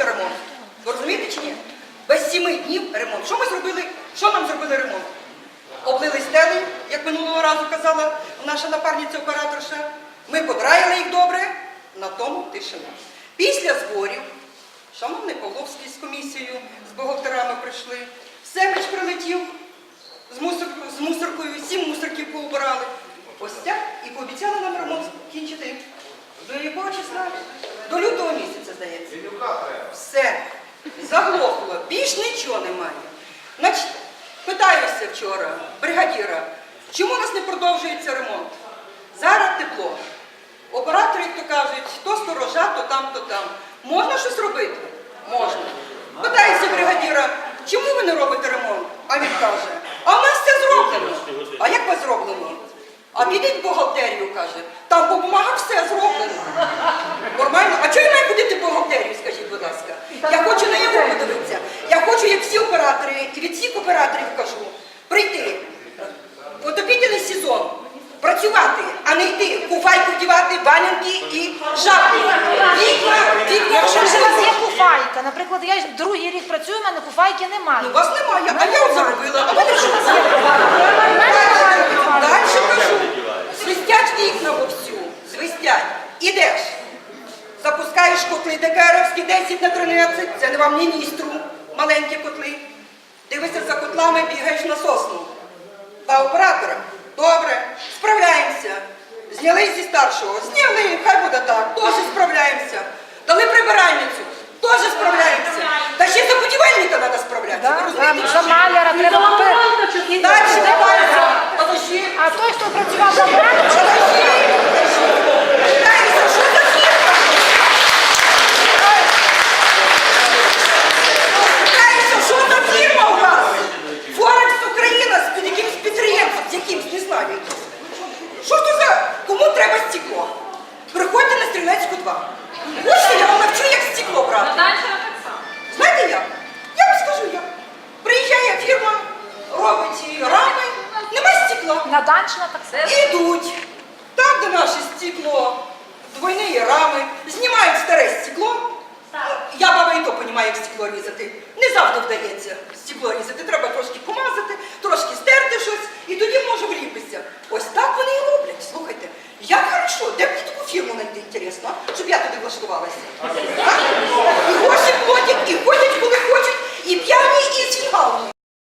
робився ремонт. Ви розумієте чи ні? Без сіми днів ремонт. Що ми зробили? Що нам зробили ремонт? Облили стели, як минулого разу казала наша напарниця-операторша. Ми подраїли їх добре, на тому тишина. Після зборів, шановний Павловський з комісією, з бухгалтерами прийшли, Семич прилетів з, мусор, з мусоркою, сім мусорків пообирали. Ось так і пообіцяли нам ремонт кінчити. До якого числа? До лютого місяця, здається. Все, заглохло, більш нічого немає. Значить, питаюся вчора, бригадіра, чому у нас не продовжується ремонт? Зараз тепло. Оператори, як то кажуть, то сторожа, то там, то там. Можна щось робити? Можна. Питаюся бригадіра, чому ви не робите ремонт? А він каже, а в нас це зроблено. А як ви зроблено? А підіть в бухгалтерію, каже, там по бумагах все зроблено. Нормально? А чого я маю ходити в бухгалтерію, скажіть, будь ласка? Я хочу на його подивитися. Я хочу, як всі оператори, і від всіх операторів кажу, прийти. Отопітельний сезон. Працювати, а не йти куфайку вдівати, банянки і жабки. Вікна, вікна. Якщо ж у вас є куфайка, наприклад, я другий рік працюю, у мене куфайки немає. Ну, вас немає, а я от заробила. А ви що? У мене немає куфайки. Далі кажу. Свистять вікна вовсю. Свистять. Ідеш. Запускаєш котли ДКРівські 10 на 13. Це не вам міністру. Маленькі котли. Дивишся за котлами, бігаєш на сосну. Два оператора. Добре, справляємося. Зняли зі старшого. Зняли, хай буде так. Теж справляємося. Дали прибиральницю. Теж справляємося. Та ще за будівельника треба справлятися. Розумієте? за маляра треба Далі давайте. Подожди. А той, хто працював за Данчина. На Данчина так само. Ідуть. Там, де наше стекло, двойні рами, знімають старе стекло. Так. Я баба і то понімаю, як стекло різати. Не завжди вдається стекло різати. Треба трошки помазати, трошки стерти щось, і тоді може вліпитися. Ось так вони і роблять. Слухайте, як хорошо, де б мені таку фірму знайти, інтересно, щоб я туди влаштувалася.